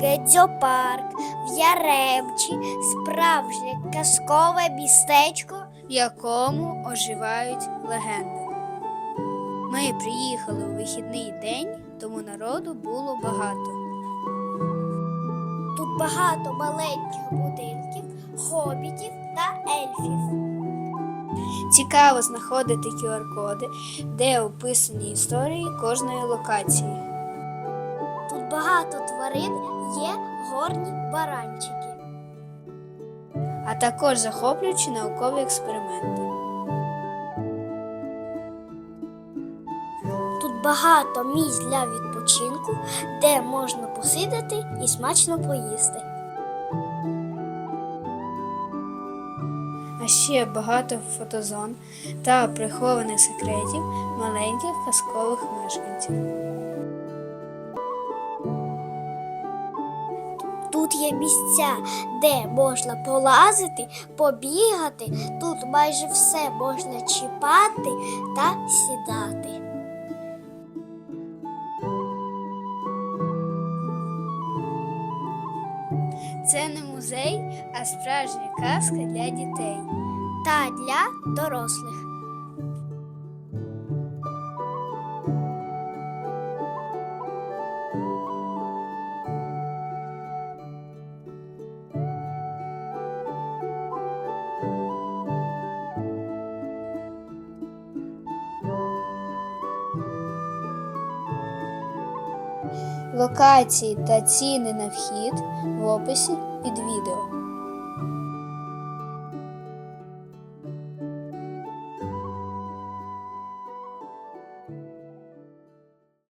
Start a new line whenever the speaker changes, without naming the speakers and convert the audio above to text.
Гедзьопарк в Яремчі справжнє казкове містечко.
в якому оживають легенди. Ми приїхали у вихідний день, тому народу було багато.
Тут багато маленьких будинків, хобітів та ельфів.
Цікаво знаходити QR-коди, де описані історії кожної локації.
Багато тварин є горні баранчики.
а також захоплюючі наукові експерименти.
Тут багато місць для відпочинку, де можна посидіти і смачно поїсти.
А ще багато фотозон та прихованих секретів маленьких казкових мешканців.
Тут є місця, де можна полазити, побігати. Тут майже все можна чіпати та сідати.
Це не музей, а справжня казка для дітей.
Та для дорослих.
Локації та ціни на вхід в описі під відео.